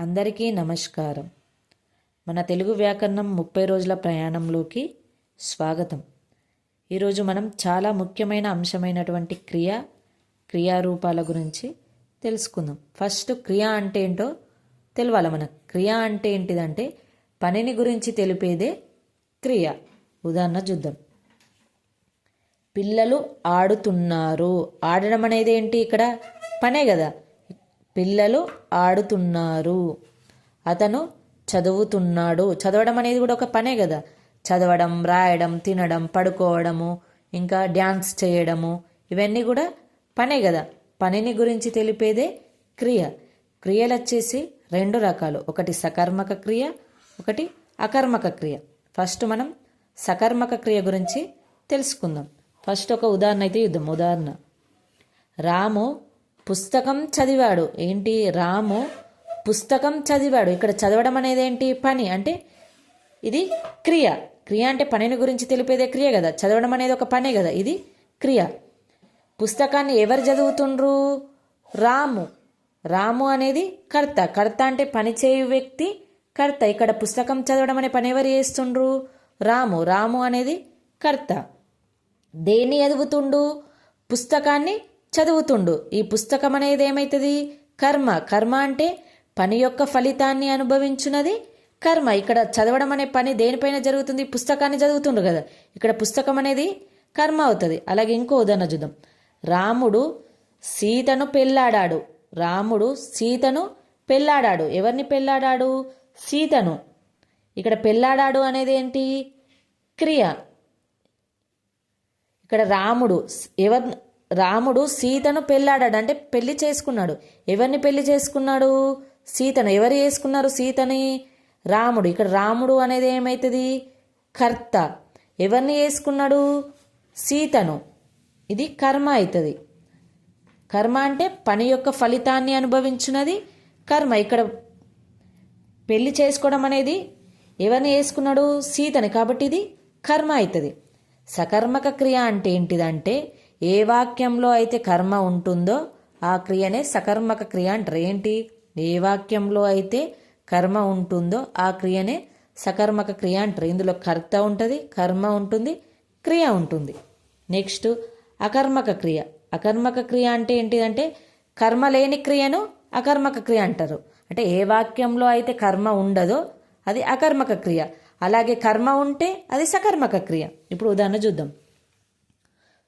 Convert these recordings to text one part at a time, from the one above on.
అందరికీ నమస్కారం. మన తెలుగు వ్యాకరణం ముప్పై రోజుల ప్రయాణంలోకి స్వాగతం. ఈరోజు మనం చాలా ముఖ్యమైన అంశమైనటువంటి క్రియ క్రియారూపాల గురించి తెలుసుకుందాం. ఫస్ట్ క్రియ అంటే ఏంటో తెలవాలి మన క్రియ అంటే ఏంటిదంటే పనిని గురించి తెలిపేదే క్రియ. ఉదాహరణ చూద్దాం. పిల్లలు ఆడుతున్నారు. ఆడడం అనేది ఏంటి ఇక్కడ? పనే కదా. పిల్లలు ఆడుతున్నారు. అతను చదువుతున్నాడు. చదవడం అనేది కూడా ఒక పనే కదా. చదవడం రాయడం తినడం పడుకోవడము ఇంకా డ్యాన్స్ చేయడము ఇవన్నీ కూడా పనే కదా. పనిని గురించి తెలిపేదే క్రియ. క్రియలు వచ్చేసి రెండు రకాలు. ఒకటి సకర్మక క్రియ ఒకటి అకర్మక క్రియ. ఫస్ట్ మనం సకర్మక క్రియ గురించి తెలుసుకుందాం. ఫస్ట్ ఒక ఉదాహరణ అయితే యుద్ధం ఉదాహరణ. రాము పుస్తకం చదివాడు. ఏంటి? రాము పుస్తకం చదివాడు. ఇక్కడ చదవడం అనేది ఏంటి? పని. అంటే ఇది క్రియ. క్రియ అంటే పనిని గురించి తెలిపేదే క్రియ కదా. చదవడం అనేది ఒక పనే కదా. ఇది క్రియ. పుస్తకాన్ని ఎవరు చదువుతుండ్రు? రాము. రాము అనేది కర్త. కర్త అంటే పని చేయు వ్యక్తి కర్త. ఇక్కడ పుస్తకం చదవడం అనే పని ఎవరు చేస్తుండ్రు? రాము. రాము అనేది కర్త. దేన్ని చదువుతుండు? పుస్తకాన్ని చదువుతుండు. ఈ పుస్తకం అనేది ఏమవుతుంది కర్మ. కర్మ అంటే పని యొక్క ఫలితాన్ని అనుభవించున్నది కర్మ. ఇక్కడ చదవడం అనే పని దేనిపైన జరుగుతుంది? పుస్తకాన్ని చదువుతుండు కదా. ఇక్కడ పుస్తకం అనేది కర్మ అవుతుంది. అలాగే ఇంకో ఉదాహరణ చూద్దాం. రాముడు సీతను పెళ్ళాడాడు రాముడు సీతను పెళ్ళాడాడు ఎవరిని పెళ్ళాడాడు సీతను. ఇక్కడ పెళ్ళాడాడు అనేది ఏంటి? క్రియ. ఇక్కడ రాముడు ఎవరు రాముడు సీతను పెళ్ళాడాడు అంటే పెళ్ళి చేసుకున్నాడు. ఎవరిని పెళ్ళి చేసుకున్నాడు? సీతను. ఎవరు చేసుకున్నారు సీతని? రాముడు. ఇక్కడ రాముడు అనేది ఏమవుతుంది కర్త. ఎవరిని చేసుకున్నాడు? సీతను. ఇది కర్మ అవుతుంది కర్మ అంటే పని యొక్క ఫలితాన్ని అనుభవించున్నది కర్మ. ఇక్కడ పెళ్ళి చేసుకోవడం అనేది ఎవరిని వేసుకున్నాడు సీతని. కాబట్టి ఇది కర్మ అవుతుంది సకర్మక క్రియ అంటే ఏంటిదంటే ఏ వాక్యంలో అయితే కర్మ ఉంటుందో ఆ క్రియనే సకర్మక క్రియ అంటారు. ఏంటి? ఏ వాక్యంలో అయితే కర్మ ఉంటుందో ఆ క్రియనే సకర్మక క్రియ అంటారు. ఇందులో కర్త ఉంటుంది కర్మ ఉంటుంది క్రియ ఉంటుంది. నెక్స్ట్ అకర్మక క్రియ. అకర్మక క్రియ అంటే ఏంటిదంటే కర్మ లేని క్రియను అకర్మక క్రియ అంటారు. అంటే ఏ వాక్యంలో అయితే కర్మ ఉండదో అది అకర్మక క్రియ. అలాగే కర్మ ఉంటే అది సకర్మక క్రియ. ఇప్పుడు ఉదాహరణ చూద్దాం.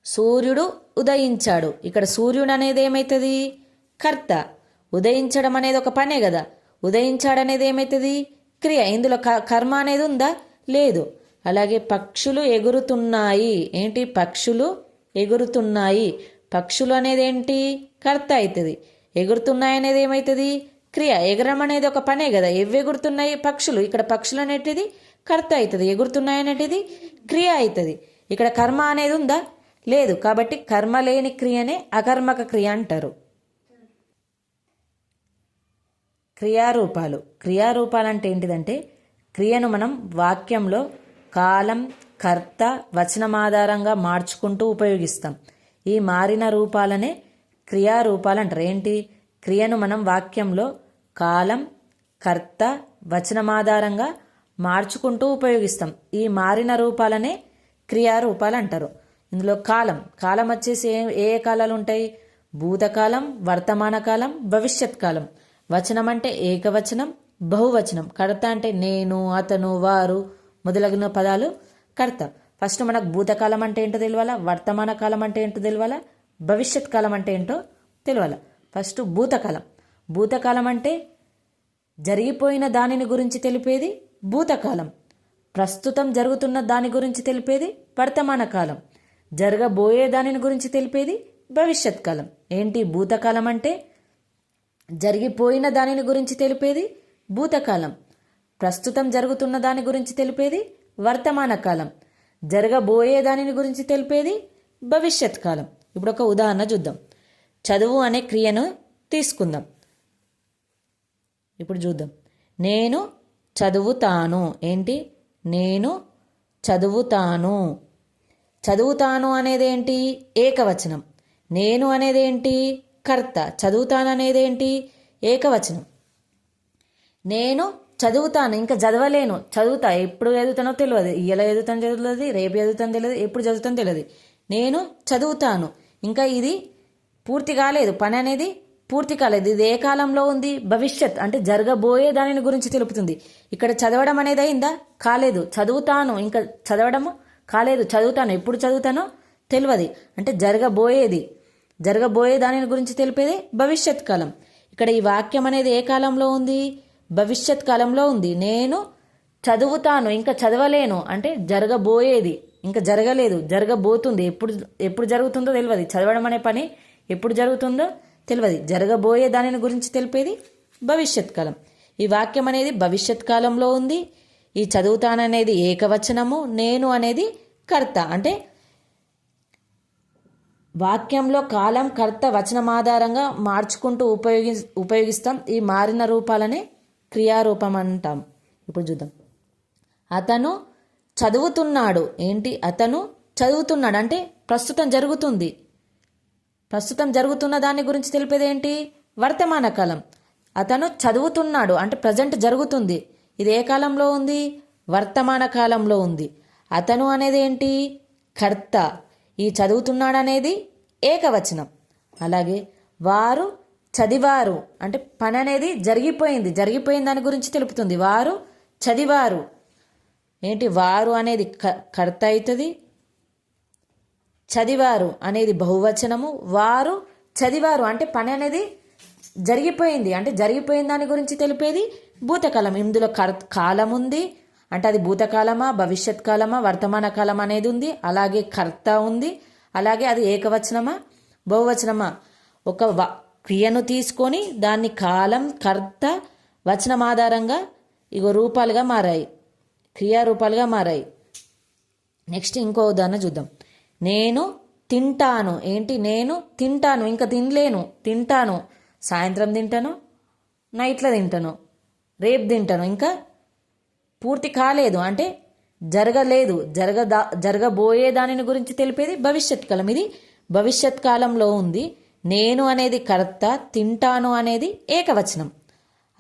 సూర్యుడు ఉదయించాడు. ఇక్కడ సూర్యుడు అనేది ఏమవుతుంది కర్త. ఉదయించడం అనేది ఒక పనే కదా. ఉదయించాడు అనేది ఏమవుతుంది క్రియ. ఇందులో క- కర్మ అనేది ఉందా? లేదు. అలాగే పక్షులు ఎగురుతున్నాయి. ఏంటి? పక్షులు ఎగురుతున్నాయి. పక్షులు అనేది ఏంటి? కర్త అవుతుంది ఎగురుతున్నాయి అనేది ఏమవుతుంది క్రియ. ఎగరం అనేది ఒక పనే కదా. ఎవెగురుతున్నాయి ఎగురుతున్నాయి పక్షులు. ఇక్కడ పక్షులు అనేటిది కర్త అవుతుంది ఎగురుతున్నాయి అనేటిది క్రియ అవుతుంది ఇక్కడ కర్మ అనేది ఉందా? లేదు కాబట్టి కర్మ లేని క్రియనే అకర్మక క్రియ అంటారు. క్రియారూపాలు. క్రియారూపాలు అంటే ఏంటిదంటే క్రియను మనం వాక్యంలో కాలం కర్త వచనం ఆధారంగా మార్చుకుంటూ ఉపయోగిస్తాం. ఈ మారిన రూపాలనే క్రియారూపాలు అంటారు ఏంటి? క్రియను మనం వాక్యంలో కాలం కర్త వచనం ఆధారంగా మార్చుకుంటూ ఉపయోగిస్తాం. ఈ మారిన రూపాలనే క్రియారూపాలు అంటారు ఇందులో కాలం. కాలం వచ్చేసి ఏ ఏ కాలాలు ఉంటాయి? భూతకాలం వర్తమాన కాలం భవిష్యత్ కాలం వచనం అంటే ఏకవచనం బహువచనం. కర్త అంటే నేను అతను వారు మొదలగిన పదాలు కర్త. ఫస్ట్ మనకు భూతకాలం అంటే ఏంటో తెలియాలా వర్తమాన కాలం అంటే ఏంటో తెలియాలా భవిష్యత్ కాలం అంటే ఏంటో తెలియాలా ఫస్ట్ భూతకాలం. భూతకాలం అంటే జరిగిపోయిన దానిని గురించి తెలిపేది భూతకాలం. ప్రస్తుతం జరుగుతున్న దాని గురించి తెలిపేది వర్తమాన కాలం జరగబోయే దానిని గురించి తెలిపేది భవిష్యత్ కాలం ఏంటి భూతకాలం అంటే? జరిగిపోయిన దానిని గురించి తెలిపేది భూతకాలం. ప్రస్తుతం జరుగుతున్న దాని గురించి తెలిపేది వర్తమాన కాలం. జరగబోయే దానిని గురించి తెలిపేది భవిష్యత్ కాలం ఇప్పుడు ఒక ఉదాహరణ చూద్దాం. చదువు అనే క్రియను తీసుకుందాం. ఇప్పుడు చూద్దాం. నేను చదువుతాను. ఏంటి? నేను చదువుతాను. చదువుతాను అనేది ఏంటి ఏకవచనం. నేను అనేది ఏంటి కర్త. చదువుతాను అనేది ఏంటి ఏకవచనం. నేను చదువుతాను ఇంకా చదవలేను. చదువుతా. ఎప్పుడు చదువుతానో తెలియదు. ఇలా చదువుతాను తెలియదు రేపు చదువుతాను తెలియదు ఎప్పుడు చదువుతాను తెలియదు. నేను చదువుతాను. ఇంకా ఇది పూర్తి కాలేదు. పని అనేది పూర్తి కాలేదు. ఇది ఏ కాలంలో ఉంది? భవిష్యత్. అంటే జరగబోయే దానిని గురించి తెలుపుతుంది. ఇక్కడ చదవడం అనేది అయిందా? కాలేదు. చదువుతాను. ఇంకా చదవడము కాలేదు. చదువుతాను. ఎప్పుడు చదువుతానో తెలియదు అంటే జరగబోయేది. జరగబోయే దానిని గురించి తెలిపేది భవిష్యత్ కాలం. ఇక్కడ ఈ వాక్యం అనేది ఏ కాలంలో ఉంది? భవిష్యత్ కాలంలో ఉంది. నేను చదువుతాను. ఇంకా చదవలేను. అంటే జరగబోయేది. ఇంకా జరగలేదు. జరగబోతుంది. ఎప్పుడు ఎప్పుడు జరుగుతుందో తెలియదు చదవడం అనే పని ఎప్పుడు జరుగుతుందో తెలియదు జరగబోయే దానిని గురించి తెలిపేది భవిష్యత్ కాలం. ఈ వాక్యం అనేది భవిష్యత్ కాలంలో ఉంది. ఈ చదువుతాననేది ఏకవచనము నేను అనేది కర్త. అంటే వాక్యంలో కాలం కర్త వచనం ఆధారంగా మార్చుకుంటూ ఉపయోగి ఉపయోగిస్తాం. ఈ మారిన రూపాలనే క్రియారూపం అంటాం ఇప్పుడు చూద్దాం. అతను చదువుతున్నాడు. ఏంటి? అతను చదువుతున్నాడు. అంటే ప్రస్తుతం జరుగుతుంది. ప్రస్తుతం జరుగుతున్న దాని గురించి తెలిపేది ఏంటి వర్తమాన కాలం. అతను చదువుతున్నాడు. అంటే ప్రజెంట్ జరుగుతుంది. ఇది ఏ కాలంలో ఉంది? వర్తమాన కాలంలో ఉంది. అతను అనేది ఏంటి కర్త. ఈ చదువుతున్నాడనేది ఏకవచనం. అలాగే వారు చదివారు. అంటే పని అనేది జరిగిపోయింది. జరిగిపోయిన దాని గురించి తెలుపుతుంది. వారు చదివారు. ఏంటి? వారు అనేది క- కర్త అవుతుంది? చదివారు అనేది బహువచనము. వారు చదివారు. అంటే పని అనేది జరిగిపోయింది. అంటే జరిగిపోయిన దాని గురించి తెలిపేది భూతకాలం. ఇందులో కర్ కాలం ఉంది. అంటే అది భూతకాలమా భవిష్యత్ కాలమా వర్తమాన కాలం అనేది ఉంది. అలాగే కర్త ఉంది. అలాగే అది ఏకవచనమా బహువచనమా? ఒక వ- క్రియను తీసుకొని దాన్ని కాలం కర్త వచనం ఆధారంగా ఇగో రూపాలుగా మారాయి. క్రియారూపాలుగా మారాయి. నెక్స్ట్ ఇంకో ఉదాహరణ చూద్దాం. నేను తింటాను. ఏంటి? నేను తింటాను. ఇంకా తినలేను. తింటాను. సాయంత్రం తింటాను. నైట్లో తింటాను. రేపు తింటాను. ఇంకా పూర్తి కాలేదు. అంటే జరగలేదు. జరగదా జరగబోయే దానిని గురించి తెలిపేది భవిష్యత్ కాలం. ఇది భవిష్యత్ కాలంలో ఉంది. నేను అనేది కర్త తింటాను అనేది ఏకవచనం.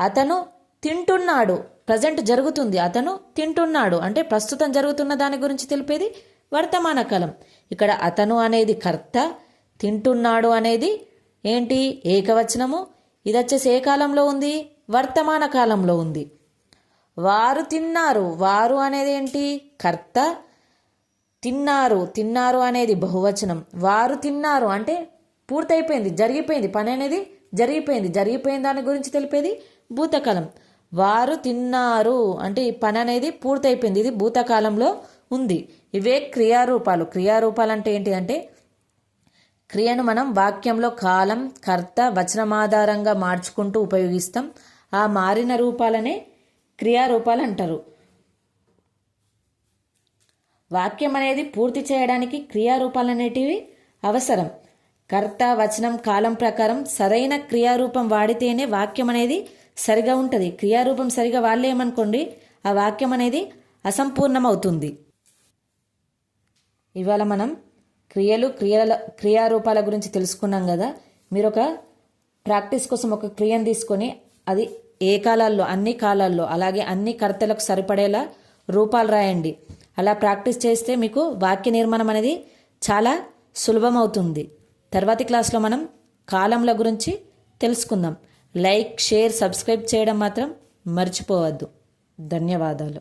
అతను తింటున్నాడు. ప్రజెంట్ జరుగుతుంది. అతను తింటున్నాడు. అంటే ప్రస్తుతం జరుగుతున్న దాని గురించి తెలిపేది వర్తమాన కాలం. ఇక్కడ అతను అనేది కర్త తింటున్నాడు అనేది ఏంటి? ఏకవచనము. ఇది వచ్చేసి ఏ కాలంలో ఉంది? వర్తమాన కాలంలో ఉంది. వారు తిన్నారు. వారు అనేది ఏంటి? కర్త. తిన్నారు. తిన్నారు అనేది బహువచనం. వారు తిన్నారు అంటే పూర్తయిపోయింది జరిగిపోయింది. పని అనేది జరిగిపోయింది. జరిగిపోయిన దాని గురించి తెలిపేది భూతకాలం. వారు తిన్నారు అంటే ఈ పని అనేది పూర్తయిపోయింది. ఇది భూతకాలంలో ఉంది. ఇవే క్రియారూపాలు. క్రియారూపాలు అంటే ఏంటిదంటే క్రియను మనం వాక్యంలో కాలం కర్త వచనమాధారంగా మార్చుకుంటూ ఉపయోగిస్తాం. ఆ మారిన రూపాలనే క్రియారూపాలు అంటారు. వాక్యం అనేది పూర్తి చేయడానికి క్రియారూపాలు అనేటివి అవసరం. కర్త వచనం కాలం ప్రకారం సరైన క్రియారూపం వాడితేనే వాక్యం అనేది సరిగా ఉంటుంది. క్రియారూపం సరిగా వాడలేమనుకోండి ఆ వాక్యం అనేది అసంపూర్ణమవుతుంది. ఇవాళ మనం క్రియలు క్రియల క్రియారూపాల గురించి తెలుసుకున్నాం కదా. మీరు ఒక ప్రాక్టీస్ కోసం ఒక క్రియను తీసుకొని అది ఏ కాలాల్లో? అన్ని కాలాల్లో. అలాగే అన్ని కర్తలకు సరిపడేలా రూపాలు రాయండి. అలా ప్రాక్టీస్ చేస్తే మీకు వాక్య నిర్మాణం అనేది చాలా సులభం అవుతుంది తర్వాతి క్లాస్లో మనం కాలంల గురించి తెలుసుకుందాం. లైక్ షేర్ సబ్స్క్రైబ్ చేయడం మాత్రం మర్చిపోవద్దు. ధన్యవాదాలు.